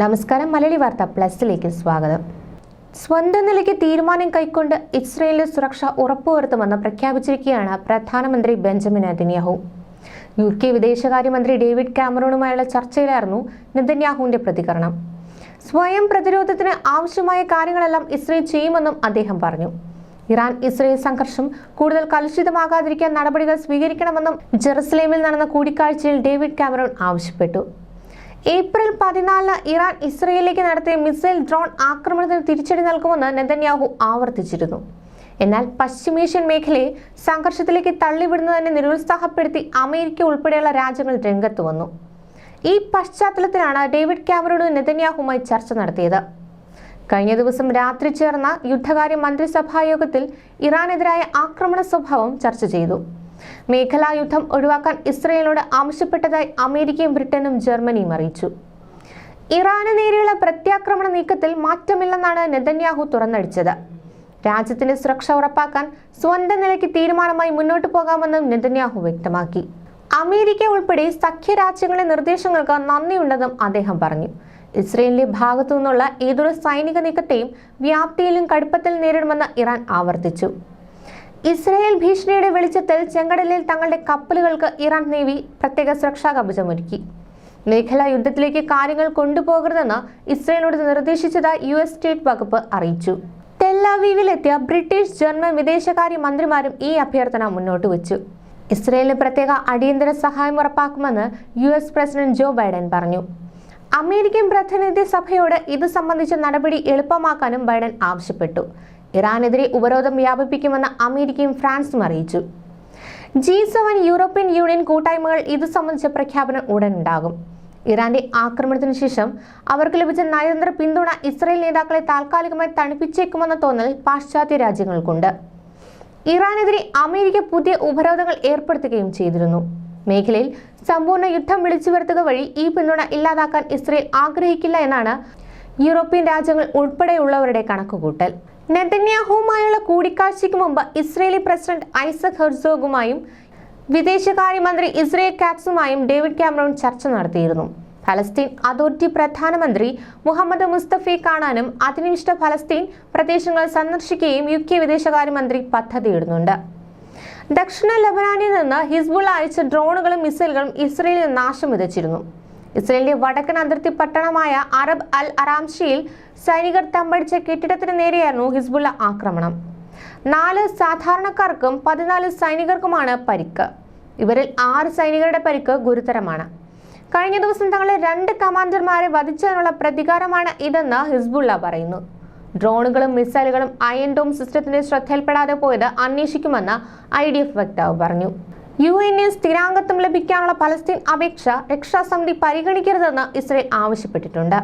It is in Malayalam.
നമസ്കാരം മലയാളി വാർത്ത പ്ലസിലേക്ക് സ്വാഗതം. സ്വന്തം നിലയ്ക്ക് തീരുമാനം കൈക്കൊണ്ട് ഇസ്രയേലിന്റെ സുരക്ഷ ഉറപ്പുവരുത്തുമെന്ന് പ്രഖ്യാപിച്ചിരിക്കുകയാണ് പ്രധാനമന്ത്രി ബെഞ്ചമിൻ നെതന്യാഹു. യു കെ വിദേശകാര്യമന്ത്രി ഡേവിഡ് കാമറോണുമായുള്ള ചർച്ചയിലായിരുന്നു നെതന്യാഹുവിന്റെ പ്രതികരണം. സ്വയം പ്രതിരോധത്തിന് ആവശ്യമായ കാര്യങ്ങളെല്ലാം ഇസ്രയേൽ ചെയ്യുമെന്നും അദ്ദേഹം പറഞ്ഞു. ഇറാൻ ഇസ്രയേൽ സംഘർഷം കൂടുതൽ കലുഷിതമാകാതിരിക്കാൻ നടപടികൾ സ്വീകരിക്കണമെന്നും ജെറുസലേമിൽ നടന്ന കൂടിക്കാഴ്ചയിൽ ഡേവിഡ് കാമറോൺ ആവശ്യപ്പെട്ടു. ഏപ്രിൽ പതിനാലിന് ഇറാൻ ഇസ്രയേലിലേക്ക് നടത്തിയ മിസൈൽ ഡ്രോൺ ആക്രമണത്തിന് തിരിച്ചടി നൽകുമെന്ന് നെതന്യാഹു ആവർത്തിച്ചിരുന്നു. എന്നാൽ പശ്ചിമേഷ്യൻ മേഖലയെ സംഘർഷത്തിലേക്ക് തള്ളിവിടുന്നതിനെ നിരുത്സാഹപ്പെടുത്തി അമേരിക്ക ഉൾപ്പെടെയുള്ള രാജ്യങ്ങൾ രംഗത്ത് വന്നു. ഈ പശ്ചാത്തലത്തിലാണ് ഡേവിഡ് ക്യാമറോണും നെതന്യാഹുമായി ചർച്ച നടത്തിയത്. കഴിഞ്ഞ ദിവസം രാത്രി ചേർന്ന യുദ്ധകാര്യ മന്ത്രിസഭാ യോഗത്തിൽ ഇറാനെതിരായ ആക്രമണ സ്വഭാവം ചർച്ച ചെയ്തു. മേഖലാ യുദ്ധം ഒഴിവാക്കാൻ ഇസ്രയേലിനോട് ആവശ്യപ്പെട്ടതായി അമേരിക്കയും ബ്രിട്ടനും ജർമ്മനിയും അറിയിച്ചു. ഇറാന് നേരെയുള്ള പ്രത്യാക്രമണ നീക്കത്തിൽ മാറ്റമില്ലെന്നാണ് നെതന്യാഹു തുറന്നടിച്ചത്. രാജ്യത്തിന്റെ സുരക്ഷ ഉറപ്പാക്കാൻ സ്വന്തം നിലയ്ക്ക് തീരുമാനമായി മുന്നോട്ട് പോകാമെന്നും നെതന്യാഹു വ്യക്തമാക്കി. അമേരിക്ക ഉൾപ്പെടെ സഖ്യരാജ്യങ്ങളെ നിർദ്ദേശങ്ങൾക്ക് നന്ദിയുണ്ടെന്നും അദ്ദേഹം പറഞ്ഞു. ഇസ്രയേലിന്റെ ഭാഗത്തു നിന്നുള്ള ഏതൊരു സൈനിക നീക്കത്തെയും വ്യാപ്തിയിലും കടുപ്പത്തിൽ നേരിടുമെന്ന് ഇറാൻ ആവർത്തിച്ചു. ഇസ്രായേൽ ഭീഷണിയുടെ വെളിച്ചത്തിൽ ചെങ്കടലിൽ തങ്ങളുടെ കപ്പലുകൾക്ക് ഇറാൻ നേവി പ്രത്യേക സുരക്ഷാ കവചമൊരുക്കി മേഖലാ യുദ്ധത്തിലേക്ക് കാര്യങ്ങൾ കൊണ്ടുപോകരുതെന്ന് ഇസ്രായേലിനോട് നിർദ്ദേശിച്ചതായി യു എസ് സ്റ്റേറ്റ് വകുപ്പ് അറിയിച്ചു. ടെല്ലാവീവിലെത്തിയ ബ്രിട്ടീഷ് ജർമ്മൻ വിദേശകാര്യ മന്ത്രിമാരും ഈ അഭ്യർത്ഥന മുന്നോട്ട് വെച്ചു. ഇസ്രയേലിന് പ്രത്യേക അടിയന്തര സഹായം ഉറപ്പാക്കുമെന്ന് U S president Joe Biden പറഞ്ഞു. അമേരിക്കൻ പ്രതിനിധി സഭയോട് ഇത് സംബന്ധിച്ച നടപടി എളുപ്പമാക്കാനും ബൈഡൻ ആവശ്യപ്പെട്ടു. ഇറാനെതിരെ ഉപരോധം വ്യാപിപ്പിക്കുമെന്ന് അമേരിക്കയും ഫ്രാൻസും അറിയിച്ചു. ജി സെവൻ യൂറോപ്യൻ യൂണിയൻ കൂട്ടായ്മകൾ ഇത് സംബന്ധിച്ച പ്രഖ്യാപനം ഉടൻ ഉണ്ടാകും. ഇറാന്റെ ആക്രമണത്തിന് ശേഷം അവർക്ക് ലഭിച്ച നയതന്ത്ര പിന്തുണ ഇസ്രായേൽ നേതാക്കളെ താൽക്കാലികമായി തണുപ്പിച്ചേക്കുമെന്ന തോന്നൽ പാശ്ചാത്യ രാജ്യങ്ങൾക്കുണ്ട്. ഇറാനെതിരെ അമേരിക്ക പുതിയ ഉപരോധങ്ങൾ ഏർപ്പെടുത്തുകയും ചെയ്തിരുന്നു. മേഖലയിൽ സമ്പൂർണ യുദ്ധം വിളിച്ചു വരുത്തുക വഴി ഈ പിന്തുണ ഇല്ലാതാക്കാൻ ഇസ്രയേൽ ആഗ്രഹിക്കില്ല എന്നാണ് യൂറോപ്യൻ രാജ്യങ്ങൾ ഉൾപ്പെടെയുള്ളവരുടെ കണക്കുകൂട്ടൽ. നെതന്യാഹുവുമായുള്ള കൂടിക്കാഴ്ചയ്ക്ക് മുമ്പ് ഇസ്രയേലി പ്രസിഡന്റ് ഐസക് ഹെർസോഗുമായും വിദേശകാര്യമന്ത്രി ഇസ്രയേൽ കാറ്റ്സുമായും ഡേവിഡ് കാമറോൺ ചർച്ച നടത്തിയിരുന്നു. ഫലസ്തീൻ അതോറിറ്റി പ്രധാനമന്ത്രി മുഹമ്മദ് മുസ്തഫയെ കാണാനും അധിനിവിഷ്ട ഫലസ്തീൻ പ്രദേശങ്ങൾ സന്ദർശിക്കുകയും യു കെ വിദേശകാര്യമന്ത്രി പദ്ധതിയിടുന്നുണ്ട്. ദക്ഷിണ ലബനാനിൽ നിന്ന് ഹിസ്ബുൾ അയച്ച ഡ്രോണുകളും മിസൈലുകളും ഇസ്രയേലിൽ നാശം വിതച്ചിരുന്നു. ഇസ്രയേലിന്റെ വടക്കൻ അതിർത്തി പട്ടണമായ അറബ് അൽ അറാംഷിയിൽ സൈനികർ തമ്പടിച്ച കെട്ടിടത്തിന് നേരെയായിരുന്നു ഹിസ്ബുള്ള ആക്രമണം. നാല് സാധാരണക്കാർക്കും പതിനാല് സൈനികർക്കുമാണ് പരിക്ക്. ഇവരിൽ ആറ് സൈനികരുടെ പരിക്ക് ഗുരുതരമാണ്. കഴിഞ്ഞ ദിവസം തങ്ങളെ രണ്ട് കമാൻഡർമാരെ വധിച്ചതിനുള്ള പ്രതികാരമാണ് ഇതെന്ന് ഹിസ്ബുള്ള പറയുന്നു. ഡ്രോണുകളും മിസൈലുകളും അയൻ ഡോം സിസ്റ്റത്തിന്റെ ശ്രദ്ധയിൽപ്പെടാതെ പോയത് അന്വേഷിക്കുമെന്ന് ഐ വക്താവ് പറഞ്ഞു. യു എന്നെ സ്ഥിരാംഗത്വം ലഭിക്കാനുള്ള പലസ്തീൻ അപേക്ഷ രക്ഷാസമിതി പരിഗണിക്കരുതെന്ന് ഇസ്രയേൽ ആവശ്യപ്പെട്ടിട്ടുണ്ട്.